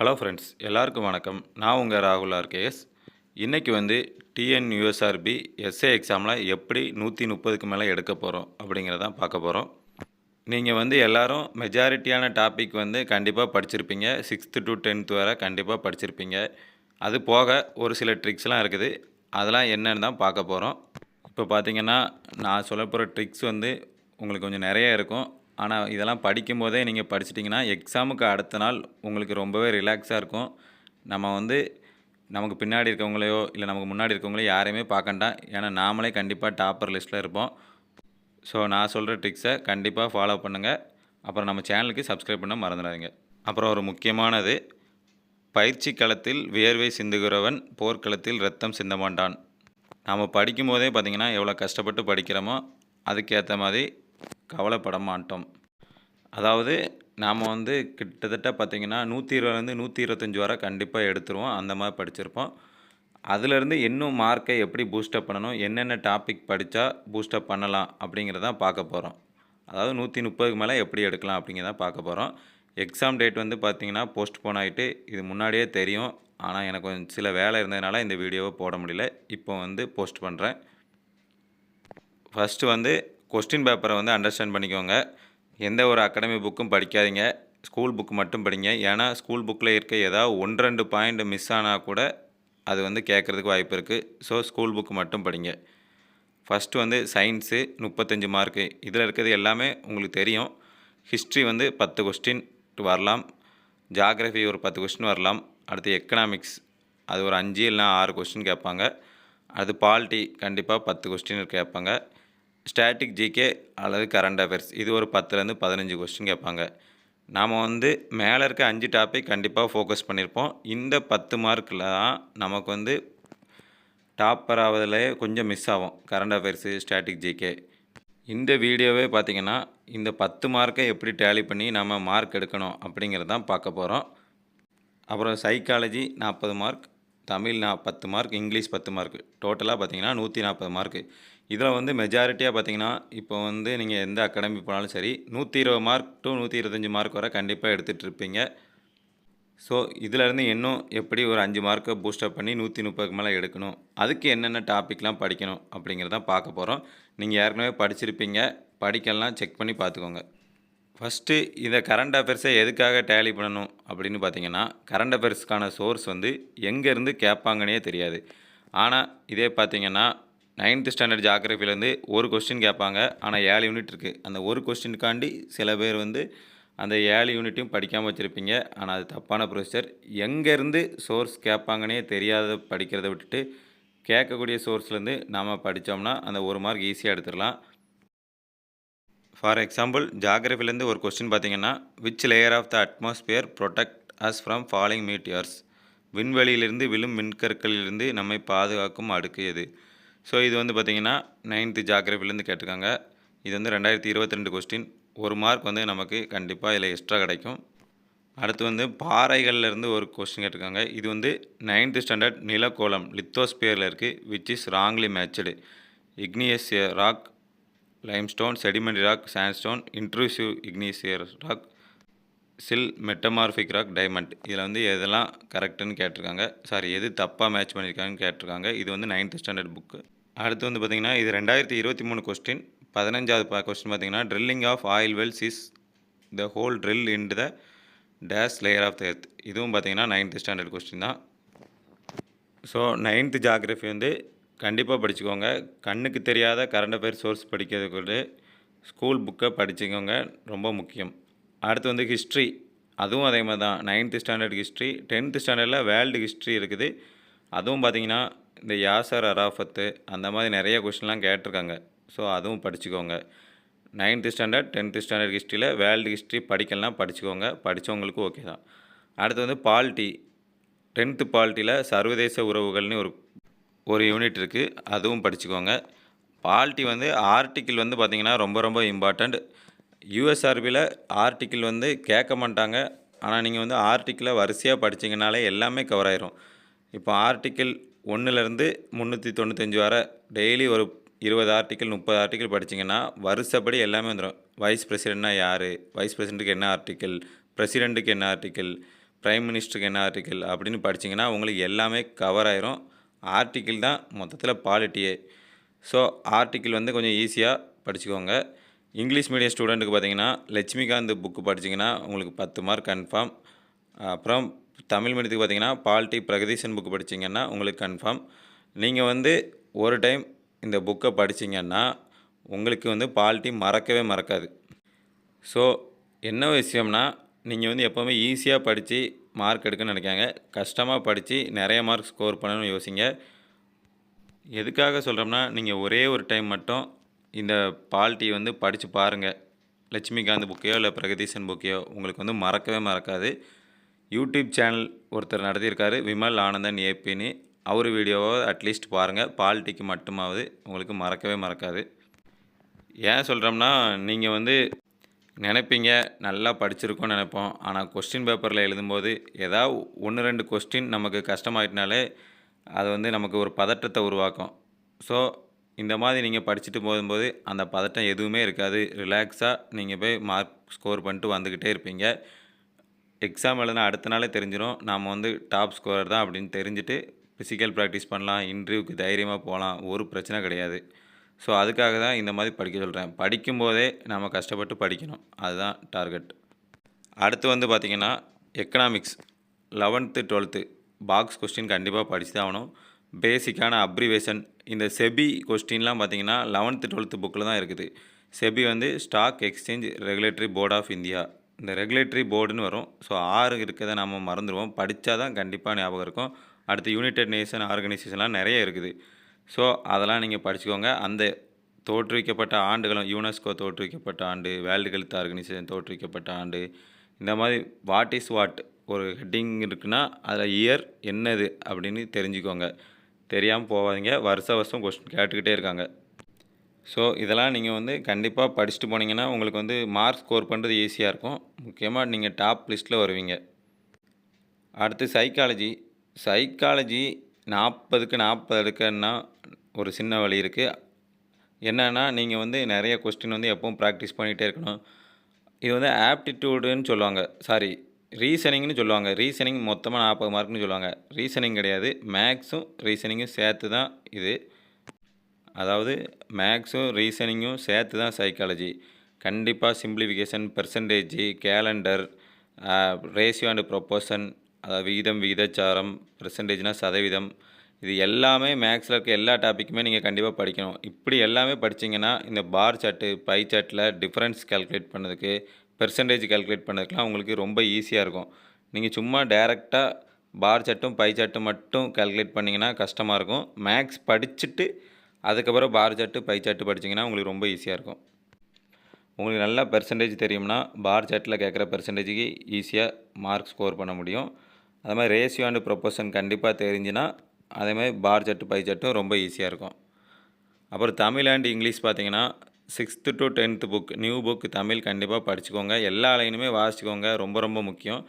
Hello friends எல்லாருக்கும் வணக்கம். நான் உங்கள் ராகுல் ஆர்கேஎஸ். இன்றைக்கி வந்து டிஎன்யூஎஸ்ஆர்பி எஸ்ஏ எக்ஸாமில் எப்படி நூற்றி முப்பதுக்கு மேலே எடுக்க போகிறோம் அப்படிங்கிறதான் பார்க்க போகிறோம் நீங்கள் வந்து எல்லோரும் மெஜாரிட்டியான டாபிக் வந்து கண்டிப்பாக படிச்சிருப்பீங்க. சிக்ஸ்த்து டு டென்த் வரை கண்டிப்பாக படிச்சிருப்பீங்க. அது போக ஒரு சில ட்ரிக்ஸ்லாம் இருக்குது. அதெல்லாம் என்னென்னு தான் பார்க்க போகிறோம் இப்போ பார்த்தீங்கன்னா நான் சொல்ல போகிற ட்ரிக்ஸ் வந்து உங்களுக்கு கொஞ்சம் நிறைய இருக்கும். ஆனால் இதெல்லாம் படிக்கும்போதே நீங்கள் படிச்சிட்டிங்கன்னா எக்ஸாமுக்கு அடுத்த நாள் உங்களுக்கு ரொம்பவே ரிலாக்ஸாக இருக்கும். நம்ம வந்து நமக்கு பின்னாடி இருக்கவங்களையோ இல்லை நமக்கு முன்னாடி இருக்கவங்களையோ யாரையுமே பார்க்கண்டாம் ஏன்னா நாமளே கண்டிப்பாக டாப்பர் லிஸ்ட்டில் இருப்போம். ஸோ நான் சொல்கிற ட்ரிக்ஸை கண்டிப்பாக ஃபாலோ பண்ணுங்கள் அப்புறம் நம்ம சேனலுக்கு சப்ஸ்கிரைப் பண்ண மறந்துடாதீங்க. அப்புறம் ஒரு முக்கியமானது பயிற்சி களத்தில் வியர்வை சிந்துகிறவன் போர்க்களத்தில் ரத்தம் சிந்த மாட்டான் நாம் படிக்கும் போதே பார்த்திங்கன்னா எவ்வளோ கஷ்டப்பட்டு படிக்கிறோமோ அதுக்கேற்ற மாதிரி கவலைப்பட மாட்டோம் அதாவது நாம் வந்து கிட்டத்தட்ட பார்த்திங்கன்னா நூற்றி இருபதுலேருந்து நூற்றி இருபத்தஞ்சி வரை கண்டிப்பாக எடுத்துருவோம். அந்த மாதிரி படிச்சிருப்போம். அதுலேருந்து இன்னும் மார்க்கை எப்படி பூஸ்டப் பண்ணணும் என்னென்ன டாபிக் படித்தா பூஸ்டப் பண்ணலாம் அப்படிங்கிறதான் பார்க்க போகிறோம் அதாவது நூற்றி முப்பதுக்கு மேலே எப்படி எடுக்கலாம் அப்படிங்கிறத பார்க்க போகிறோம் எக்ஸாம் டேட் வந்து பார்த்திங்கன்னா போஸ்ட்போன் ஆகிட்டு இது முன்னாடியே தெரியும். ஆனால் எனக்கு கொஞ்சம் சில வேலை இருந்ததுனால இந்த வீடியோவை போட முடியல. இப்போ வந்து போஸ்ட் பண்ணுறேன் ஃபஸ்ட்டு வந்து கொஸ்டின் பேப்பரை வந்து அண்டர்ஸ்டாண்ட் பண்ணிக்கோங்க. எந்த ஒரு அகாடமி புக்கும் படிக்காதீங்க. ஸ்கூல் புக் மட்டும் படிங்க. ஏன்னா ஸ்கூல் புக்கில் இருக்க ஏதாவது ஒன்று ரெண்டு பாயிண்ட் மிஸ் ஆனால் கூட அது வந்து கேட்குறதுக்கு வாய்ப்பு இருக்குது ஸோ ஸ்கூல் புக் மட்டும் படிங்க. ஃபஸ்ட்டு வந்து சயின்ஸு முப்பத்தஞ்சு மார்க்கு இதில் இருக்கிறது எல்லாமே உங்களுக்கு தெரியும். ஹிஸ்ட்ரி வந்து பத்து கொஸ்டின் வரலாம். ஜாகிரஃபி ஒரு பத்து கொஸ்டின் வரலாம். அடுத்து எக்கனாமிக்ஸ் அது ஒரு அஞ்சு இல்லைனா ஆறு கொஸ்டின் கேட்பாங்க. அது பால்ட்டி கண்டிப்பாக பத்து கொஸ்டின் கேட்பாங்க. ஸ்டாட்டிக் ஜிகே அல்லது கரண்ட் அஃபேர்ஸ். இது ஒரு பத்துலேருந்து பதினஞ்சு கொஸ்டின் கேட்பாங்க. நாம் வந்து மேலே இருக்க அஞ்சு டாபிக் கண்டிப்பாக ஃபோக்கஸ் பண்ணியிருப்போம் இந்த பத்து மார்க்கில் தான் நமக்கு வந்து டாப்பர் ஆவதில் கொஞ்சம் மிஸ் ஆகும். Current affairs static GK. இந்த வீடியோவே பார்த்திங்கன்னா இந்த பத்து மார்க்கை எப்படி டேலி பண்ணி நம்ம மார்க் எடுக்கணும் அப்படிங்கிறது தான் பார்க்க போகிறோம் அப்புறம் சைக்காலஜி நாற்பது மார்க் தமிழ் நான் பத்து மார்க் இங்கிலீஷ் பத்து மார்க் டோட்டலாக பார்த்தீங்கன்னா நூற்றி நாற்பது மார்க்கு இதில் வந்து மெஜாரிட்டியாக பார்த்தீங்கன்னா இப்போ வந்து நீங்கள் எந்த அகாடமி போனாலும் சரி நூற்றி இருபது மார்க் டு நூற்றி இருபத்தஞ்சி மார்க் வரை கண்டிப்பாக எடுத்துகிட்டு இருப்பீங்க. ஸோ இதிலேருந்து இன்னும் எப்படி ஒரு அஞ்சு மார்க்கை பூஸ்டப் பண்ணி நூற்றி முப்பதுக்கு மேலே எடுக்கணும்? அதுக்கு என்னென்ன டாப்பிக்லாம் படிக்கணும் அப்படிங்கிறதான் பார்க்க போகிறோம் நீங்கள் ஏற்கனவே படிச்சிருப்பீங்க. படிக்கலாம் செக் பண்ணி பார்த்துக்கோங்க. ஃபஸ்ட்டு இதை கரண்ட் அஃபேர்ஸை எதுக்காக டேலி பண்ணணும் அப்படின்னு பார்த்தீங்கன்னா கரண்ட் அஃபேர்ஸ்க்கான சோர்ஸ் வந்து எங்கேருந்து கேட்பாங்கன்னே தெரியாது. ஆனால் இதே பார்த்தீங்கன்னா நைன்த்து ஸ்டாண்டர்ட் ஜாகிரஃபிலேருந்து ஒரு கொஸ்டின் கேட்பாங்க. ஆனால் ஏழு யூனிட் இருக்குது அந்த ஒரு கொஸ்டினுக்காண்டி சில பேர் வந்து அந்த ஏழு யூனிட்டையும் படிக்காமல் வச்சுருப்பீங்க. ஆனால் அது தப்பான ப்ரொசீஜர் எங்கேருந்து சோர்ஸ் கேட்பாங்கன்னே தெரியாத படிக்கிறத விட்டுட்டு கேட்கக்கூடிய சோர்ஸ்லேருந்து நாம் படித்தோம்னா அந்த ஒரு மார்க் ஈஸியாக எடுத்துடலாம். ஃபார் எக்ஸாம்பிள் ஜாகிரஃபிலேருந்து ஒரு கொஸ்டின் பார்த்தீங்கன்னா which layer of the atmosphere protect us from falling meteors விண்வெளியிலிருந்து விழும் மின்கற்களிலிருந்து நம்மை பாதுகாக்கும் அடுக்கு எது? ஸோ இது வந்து பார்த்திங்கன்னா நைன்த்து ஜாகிரஃபிலேருந்து கேட்டிருக்காங்க. இது வந்து ரெண்டாயிரத்தி இருபத்தி ரெண்டு கொஸ்டின் ஒரு மார்க் வந்து நமக்கு கண்டிப்பாக இதில் எக்ஸ்ட்ரா கிடைக்கும். அடுத்து வந்து பாறைகள்லேருந்து ஒரு கொஸ்டின் கேட்டிருக்காங்க. இது வந்து நைன்த்து ஸ்டாண்டர்ட் நிலக்கோளம் லித்தோஸ்பியரில் இருக்குது which is wrongly matched igneous rock limestone sediment rock sandstone intrusive igneous rock sill metamorphic rock diamond இதில் வந்து எதெல்லாம் கரெக்டுன்னு கேட்டிருக்காங்க? சாரி எது தப்பாக மேட்ச் பண்ணியிருக்காங்கன்னு கேட்டிருக்காங்க? இது வந்து நைன்த் ஸ்டாண்டர்ட் புக்கு அடுத்து வந்து பார்த்திங்கன்னா இது ரெண்டாயிரத்தி இருபத்தி மூணு கொஸ்டின் பதினஞ்சாவது பா கொஸ்டின் பார்த்தீங்கன்னா drilling of oil wells is the hole drill in the days layer of the earth இதுவும் பார்த்தீங்கன்னா நைன்த் ஸ்டாண்டர்ட் கொஸ்டின் தான். ஸோ நைன்த்து ஜாகிரஃபி வந்து கண்டிப்பாக படிச்சுக்கோங்க. கண்ணுக்கு தெரியாத கரண்ட் அஃபேர் சோர்ஸ் படிக்கிறதுக்கு ஸ்கூல் புக்கை படிச்சுக்கோங்க. ரொம்ப முக்கியம். அடுத்து வந்து ஹிஸ்ட்ரி அதுவும் அதே மாதிரி தான். நைன்த்து ஸ்டாண்டர்ட் ஹிஸ்ட்ரி டென்த்து ஸ்டாண்டர்டில் வேர்ல்டு ஹிஸ்ட்ரி இருக்குது. அதுவும் பார்த்திங்கன்னா இந்த யாசர் அராஃபத்து அந்த மாதிரி நிறைய கொஷின்லாம் கேட்டிருக்காங்க. ஸோ அதுவும் படிச்சுக்கோங்க. நைன்த்து ஸ்டாண்டர்ட் டென்த்து ஸ்டாண்டர்ட் ஹிஸ்ட்ரியில் வேர்ல்டு ஹிஸ்ட்ரி படிக்கலாம் படிச்சுக்கோங்க. படித்தவங்களுக்கு ஓகே தான். அடுத்து வந்து பால்ட்டி டென்த்து பால்ட்டியில் சர்வதேச உறவுகள்னு ஒரு ஒரு யூனிட் இருக்குது அதுவும் படிச்சுக்கோங்க. பால்ட்டி வந்து ஆர்டிக்கிள் வந்து பார்த்திங்கன்னா ரொம்ப ரொம்ப இம்பார்ட்டண்ட் யூஎஸ்ஆர்பியில் ஆர்டிக்கிள் வந்து கேட்க மாட்டாங்க. ஆனால் நீங்கள் வந்து ஆர்டிக்கிளை வரிசையாக படிச்சிங்கனாலே எல்லாமே கவர் ஆயிரும். இப்போ ஆர்டிக்கிள் ஒன்றுலேருந்து முந்நூற்றி தொண்ணூத்தஞ்சு வரை டெய்லி ஒரு இருபது ஆர்டிக்கிள் முப்பது ஆர்டிக்கிள் படிச்சிங்கன்னா வருஷப்படி எல்லாமே வந்துடும் வைஸ் பிரசிடெண்ட்னா யார்? வைஸ் பிரசிடெண்ட்டுக்கு என்ன ஆர்டிக்கிள் பிரசிடெண்ட்டுக்கு என்ன ஆர்டிக்கிள் ப்ரைம் மினிஸ்டருக்கு என்ன ஆர்டிக்கிள் அப்படின்னு படிச்சிங்கன்னா உங்களுக்கு எல்லாமே கவர் ஆயிரும். ஆர்டிக்கிள் தான் மொத்தத்தில் பாலிட்டியே ஸோ ஆர்டிக்கிள் வந்து கொஞ்சம் ஈஸியாக படிச்சுக்கோங்க. இங்கிலீஷ் மீடியம் ஸ்டூடெண்ட்டுக்கு பார்த்தீங்கன்னா லட்சுமிகாந்த் புக்கு படிச்சிங்கன்னா உங்களுக்கு பத்து மார்க் கன்ஃபார்ம் அப்புறம் தமிழ் மீடியத்துக்கு பார்த்தீங்கன்னா பால்டி பிரகதீசன் புக்கு படிச்சிங்கன்னா உங்களுக்கு கன்ஃபார்ம் நீங்கள் வந்து ஒரு டைம் இந்த புக்கை படிச்சிங்கன்னா உங்களுக்கு வந்து பால்ட்டி மறக்கவே மறக்காது. ஸோ என்ன விஷயம்னா நீங்கள் வந்து எப்போவுமே ஈஸியாக படித்து மார்க் எடுக்கணும்னு நினைக்காங்க. கஷ்டமாக படித்து நிறைய மார்க் ஸ்கோர் பண்ணணும்னு யோசிங்க. எதுக்காக சொல்கிறோம்னா நீங்கள் ஒரே ஒரு டைம் மட்டும் இந்த பால்ட்டி வந்து படித்து பாருங்கள் லட்சுமிகாந்த் புக்கையோ இல்லை பிரகதீசன் புக்கையோ உங்களுக்கு வந்து மறக்கவே மறக்காது. யூடியூப் சேனல் ஒருத்தர் நடத்தியிருக்காரு விமல் ஆனந்தன் ஏபின்னு. அவர் வீடியோவை அட்லீஸ்ட் பாருங்கள் பால்ட்டிக்கு மட்டுமாவது உங்களுக்கு மறக்கவே மறக்காது. ஏன் சொல்கிறோம்னா நீங்கள் வந்து நினைப்பீங்க நல்லா படிச்சிருக்கோம்னு நினைப்போம். ஆனால் கொஸ்டின் பேப்பரில் எழுதும்போது ஏதாவது ஒன்று ரெண்டு கொஸ்டின் நமக்கு கஷ்டமாயிட்டனாலே அது வந்து நமக்கு ஒரு பதட்டத்தை உருவாக்கும். ஸோ இந்த மாதிரி நீங்கள் படிச்சுட்டு போகும்போது அந்த பதட்டம் எதுவுமே இருக்காது. ரிலாக்ஸாக நீங்கள் போய் மார்க் ஸ்கோர் பண்ணிட்டு வந்துக்கிட்டே இருப்பீங்க. எக்ஸாம் எழுதினா அடுத்த நாளே தெரிஞ்சிடும் நாம் வந்து டாப் ஸ்கோரர் தான் அப்படின்னு தெரிஞ்சுட்டு ஃபிசிக்கல் ப்ராக்டிஸ் பண்ணலாம். இன்டர்வியூக்கு தைரியமாக போகலாம். ஒரு பிரச்சனை கிடையாது. ஸோ அதுக்காக தான் இந்த மாதிரி படிக்க சொல்கிறேன் படிக்கும்போதே நம்ம கஷ்டப்பட்டு படிக்கணும். அதுதான் டார்கெட் அடுத்து வந்து பார்த்திங்கன்னா economics eleventh twelfth books question கண்டிப்பாக படித்து தான் ஆகணும். பேசிக்கான அப்ரிவேஷன் இந்த செபி கொஸ்டின்லாம் பார்த்தீங்கன்னா லெவன்த்து டுவெல்த்து புக்கில் தான் இருக்குது. செபி வந்து stock exchange regulatory board of India இந்த ரெகுலேட்டரி போர்டுன்னு வரும். ஸோ ஆறு இருக்கிறத நம்ம மறந்துடுவோம். படித்தா தான் கண்டிப்பாக ஞாபகம் இருக்கும். அடுத்து யுனைடெட் நேஷன் ஆர்கனைசேஷன்லாம் நிறைய இருக்குது. ஸோ அதெல்லாம் நீங்கள் படிச்சுக்கோங்க. அந்த தோற்றுவிக்கப்பட்ட ஆண்டுகளும் யுனெஸ்கோ தோற்றுவிக்கப்பட்ட ஆண்டு வேர்ல்டு ஹெல்த் ஆர்கனைசேஷன் தோற்றுவிக்கப்பட்ட ஆண்டு இந்த மாதிரி வாட் இஸ் வாட் ஒரு ஹெட்டிங் இருக்குன்னா அதில் இயர் என்னது அப்படின்னு தெரிஞ்சுக்கோங்க. தெரியாமல் போகாதீங்க. வருஷ வருஷம் கொஸ்டின் கேட்டுக்கிட்டே இருக்காங்க. ஸோ இதெல்லாம் நீங்கள் வந்து கண்டிப்பாக படிச்சுட்டு போனீங்கன்னா உங்களுக்கு வந்து மார்க் ஸ்கோர் பண்ணுறது ஈஸியாக இருக்கும். முக்கியமாக நீங்கள் டாப் லிஸ்ட்டில் வருவீங்க. அடுத்து சைக்காலஜி சைக்காலஜி நாற்பதுக்கு நாற்பது எடுக்கன்னா ஒரு சின்ன வழி இருக்குது என்னென்னா நீங்கள் வந்து நிறைய கொஸ்டின் வந்து எப்பவும் ப்ராக்டிஸ் பண்ணிகிட்டே இருக்கணும். இது வந்து ஆப்டிடியூடுன்னு சொல்லுவாங்க. சாரி ரீசனிங்னு சொல்லுவாங்க. ரீசனிங் மொத்தமாக நாற்பது மார்க்னு சொல்லுவாங்க. ரீசனிங் கிடையாது. மேக்ஸும் ரீசனிங்கும் சேர்த்து தான் இது. அதாவது மேக்ஸும் ரீசனிங்கும் சேர்த்து தான் சைக்காலஜி கண்டிப்பாக simplification percentage calendar ratio and proportion அதாவது விகிதம் விகிதாச்சாரம் பெர்சன்டேஜ்னால் சதவீதம் இது எல்லாமே மேக்ஸில் இருக்க எல்லா டாப்பிக்குமே நீங்கள் கண்டிப்பாக படிக்கணும். இப்படி எல்லாமே படிச்சிங்கன்னா இந்த பார் சார்ட்டு பை சார்ட்டில் டிஃப்ரென்ஸ் கால்குலேட் பண்ணதுக்கு பெர்சன்டேஜ் கால்குலேட் பண்ணதுக்கெலாம் உங்களுக்கு ரொம்ப ஈஸியாக இருக்கும். நீங்கள் சும்மா டைரெக்டாக பார் சார்ட்டும் பை சார்ட்டும் மட்டும் கால்குலேட் பண்ணிங்கன்னா கஷ்டமாக இருக்கும். மேக்ஸ் படிச்சுட்டு அதுக்கப்புறம் பார் சார்ட்டு பை சார்ட்டு படிச்சிங்கன்னா உங்களுக்கு ரொம்ப ஈஸியாக இருக்கும். உங்களுக்கு நல்லா பெர்சன்டேஜ் தெரியும்னா பார் சார்ட்டில் கேட்குற பெர்சன்டேஜுக்கு ஈஸியாக மார்க் ஸ்கோர் பண்ண முடியும். அது மாதிரி ரேஷியோ அண்ட் ப்ரொப்போஷன் கண்டிப்பாக தெரிஞ்சுன்னா அதே மாதிரி பார் சட்டு பை சட்டும் ரொம்ப ஈஸியாக இருக்கும். அப்புறம் தமிழ் அண்ட் இங்கிலீஷ் பார்த்தீங்கன்னா sixth to tenth book new book Tamil கண்டிப்பாக படிச்சுக்கோங்க. எல்லா லைனுமே வாசிச்சுக்கோங்க ரொம்ப ரொம்ப முக்கியம்.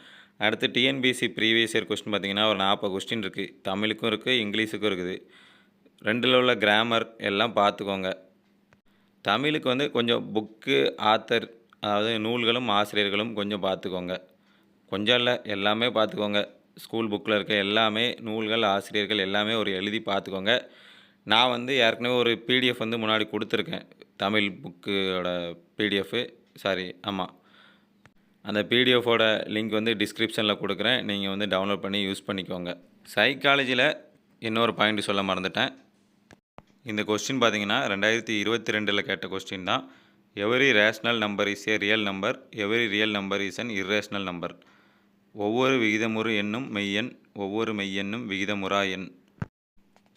அடுத்து டிஎன்பிசி ப்ரீவியஸ் இயர் கொஸ்டின் பார்த்தீங்கன்னா ஒரு நாற்பது கொஸ்டின் இருக்குது தமிழுக்கும் இருக்குது இங்கிலீஷுக்கும் இருக்குது. ரெண்டில் உள்ள கிராமர் எல்லாம் பார்த்துக்கோங்க. தமிழுக்கு வந்து கொஞ்சம் புக்கு ஆத்தர் அதாவது நூல்களும் ஆசிரியர்களும் கொஞ்சம் பார்த்துக்கோங்க. கொஞ்சம் இல்லை எல்லாமே பார்த்துக்கோங்க. ஸ்கூல் புக்கில் இருக்க எல்லாமே நூல்கள் ஆசிரியர்கள் எல்லாமே ஒரு எழுதி பார்த்துக்கோங்க. நான் வந்து ஏற்கனவே ஒரு பிடிஎஃப் வந்து முன்னாடி கொடுத்துருக்கேன். தமிழ் புக்கோட பிடிஎஃப்பு சாரி ஆமாம் அந்த பிடிஎஃபோட லிங்க் வந்து டிஸ்கிரிப்ஷனில் கொடுக்குறேன். நீங்கள் வந்து டவுன்லோட் பண்ணி யூஸ் பண்ணிக்கோங்க. சைக்காலஜியில் இன்னொரு பாயிண்ட் சொல்ல மறந்துட்டேன். இந்த கொஸ்டின் பார்த்தீங்கன்னா ரெண்டாயிரத்தி இருபத்தி ரெண்டில் கேட்ட கொஸ்டின் தான். Every rational number is a real number every real number is an irrational number ஒவ்வொரு விகிதமுறு எண்ணும் மெய்யெண் ஒவ்வொரு மெய்யெண்ணும் விகிதமுறா எண்.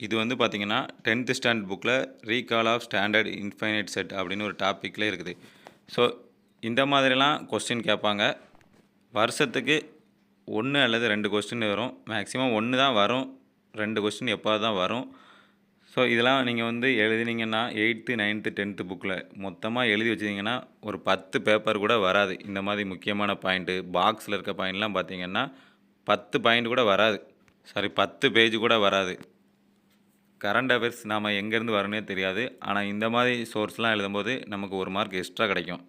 இது வந்து பார்த்திங்கன்னா டென்த்து ஸ்டாண்டர்ட் புக்கில் recall of standard infinite set அப்படின்னு ஒரு டாப்பிக்கில் இருக்குது. ஸோ இந்த மாதிரிலாம் கொஸ்டின் கேட்பாங்க. வருஷத்துக்கு ஒன்று அல்லது ரெண்டு கொஸ்டின் வரும். மேக்ஸிமம் ஒன்று தான் வரும். ரெண்டு கொஸ்டின் எப்போ தான் வரும்? ஸோ இதெல்லாம் நீங்கள் வந்து எழுதினீங்கன்னா எயித்து நைன்த்து டென்த்து புக்கில் மொத்தமாக எழுதி வச்சிங்கன்னா ஒரு பத்து பேப்பர் கூட வராது. இந்த மாதிரி முக்கியமான பாயிண்ட்டு பாக்ஸில் இருக்க பாயிண்ட்லாம் பார்த்தீங்கன்னா பத்து பாயிண்ட் கூட வராது. சாரி பத்து பேஜ் கூட வராது. கரண்ட் அஃபேர்ஸ் நாம் எங்கேருந்து வரனே தெரியாது. ஆனால் இந்த மாதிரி சோர்ஸ்லாம் எழுதும்போது நமக்கு ஒரு மார்க் எக்ஸ்ட்ரா கிடைக்கும்.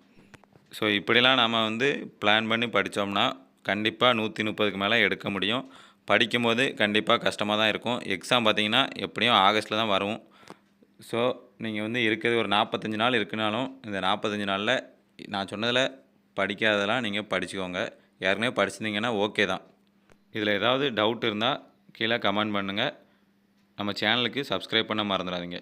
ஸோ இப்படிலாம் நாம் வந்து பிளான் பண்ணி படித்தோம்னா கண்டிப்பாக நூற்றி முப்பதுக்கு மேலே எடுக்க முடியும். படிக்கும்போது கண்டிப்பாக கஷ்டமாக தான் இருக்கும். எக்ஸாம் பார்த்தீங்கன்னா எப்படியும் ஆகஸ்ட்டில் தான் வரும். ஸோ நீங்கள் வந்து இருக்கிறது ஒரு நாற்பத்தஞ்சு நாள் இருக்குனாலும் இந்த நாற்பத்தஞ்சு நாளில் நான் சொன்னதில் படிக்காததெல்லாம் நீங்கள் படிச்சுக்கோங்க. ஏற்கனவே படிச்சிருந்தீங்கன்னா ஓகே தான். இதில் ஏதாவது டவுட் இருந்தால் கீழே கமெண்ட் பண்ணுங்கள் நம்ம சேனலுக்கு சப்ஸ்கிரைப் பண்ண மறந்துடாதீங்க.